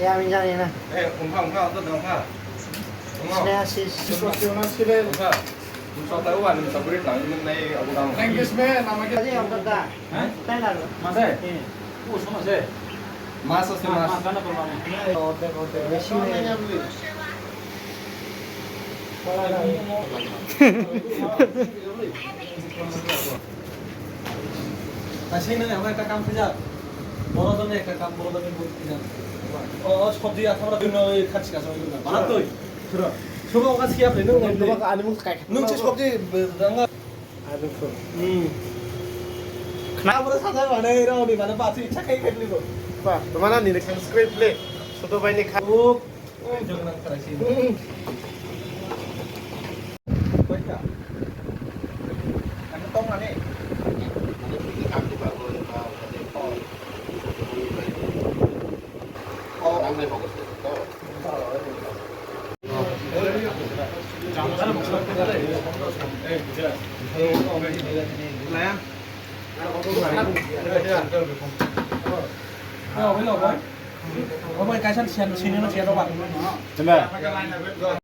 এ আমি জানি না। এ ওমা ওমা অত দমা ওমা স্নেহাশিস সুস্বাস্থ্য ওনার ছিলেন ওমা সপ্তাহে মাছ আছে ও শোনা না আমার একটা কাম খুঁজা বড় দামে একটা কাম বড় দামে বলতে যান ও সবজি আমরা বিভিন্ন ওই খাচ্ছি কাজ বানা তো শুনো শুনো কাজ কি আপনি? নুন তোমাকে আনিমুল কাই নুন সে সবজি রাঙ্গা আনিমুল হুম। না বড় সাদা মানে এরা মানে বাসি ইচ্ছা খাই খেলি গো বাহ তোমার না নিলে সাবস্ক্রাইব ছোট ভাই নে খা ও জগন্নাথ তো মানে 어, 왜 너, 뭐? 어머니 가이산 시한 신이는 시한 봐. 정말